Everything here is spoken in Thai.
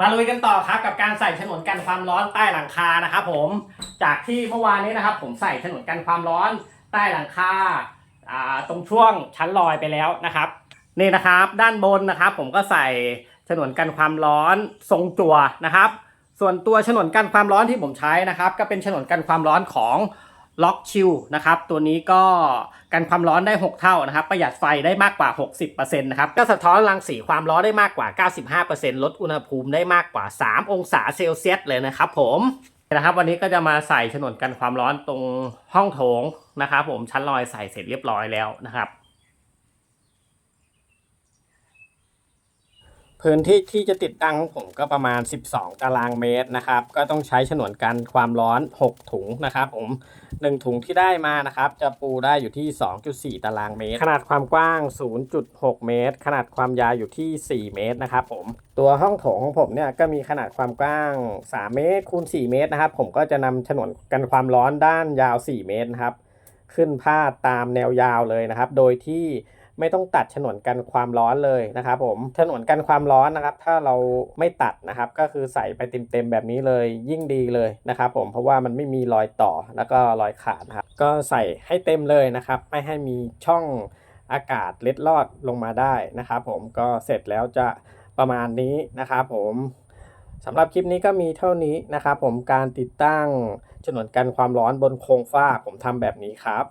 มาลุยกันต่อครับกับการใส่ฉนวนกันความร้อนใต้หลังคานะครับผมจากที่เมื่อวานนี้นะครับ ผมใส่ฉนวนกันความร้อนใต้หลังคาตรงช่วงชั้นลอยไปแล้วนะครับ นี่นะครับ ด้านบนนะครับ ผมก็ใส่ฉนวนกันความร้อนทรงจั่วนะครับ ส่วนตัวฉนวนกันความร้อนที่ผมใช้นะครับ ก็เป็นฉนวนกันความร้อนของ ล็อกชิลนะครับ ตัวนี้ก็กันความร้อนได้ 6 เท่านะครับ ประหยัดไฟได้มากกว่า 60%นะครับก็สะท้อนรังสีความร้อนได้มากกว่า 95%ลดอุณหภูมิได้มากกว่า 3 องศาเซลเซียสเลยนะครับผมนะครับวันนี้ก็จะมาใส่ฉนวนกันความร้อนตรงห้องโถงนะครับ ผมชั้นลอยใส่เสร็จเรียบร้อยแล้วนะครับ พื้นที่ที่จะติดตั้งของผมก็ประมาณ 12 ตารางเมตรนะครับ ก็ต้องใช้ฉนวนกันความร้อน 6 ถุงนะครับผม 1 ถุงที่ได้มานะครับ จะปูได้อยู่ที่ 2.4 ตารางเมตร ขนาดความกว้าง 0.6 เมตร ขนาดความยาวอยู่ที่ 4 เมตรนะครับผม ตัวห้องโถงของผมเนี่ยก็มีขนาดความกว้าง 3 เมตรคูณ 4 เมตรนะครับ ผมก็จะนำฉนวนกันความร้อนด้านยาว 4 เมตรนะครับ ขึ้นพาดตามแนวยาวเลยนะครับ โดยที่ ไม่ต้องตัดฉนวนกันความร้อนเลยนะครับผมฉนวนกันความร้อนนะครับ ถ้าเราไม่ตัดนะครับก็คือใส่ไปเต็มๆแบบนี้เลยยิ่งดีเลยนะครับผมเพราะว่ามันไม่มีรอยต่อแล้วก็รอยขาดครับก็ใส่ให้เต็มเลยนะครับไม่ให้มีช่องอากาศเล็ดลอดลงมาได้นะครับผมก็เสร็จแล้วจะประมาณนี้นะครับผมสำหรับคลิปนี้ก็มีเท่านี้นะครับผมการติดตั้งฉนวนกันความร้อนบนโครงฝ้าผมทำแบบนี้ครับ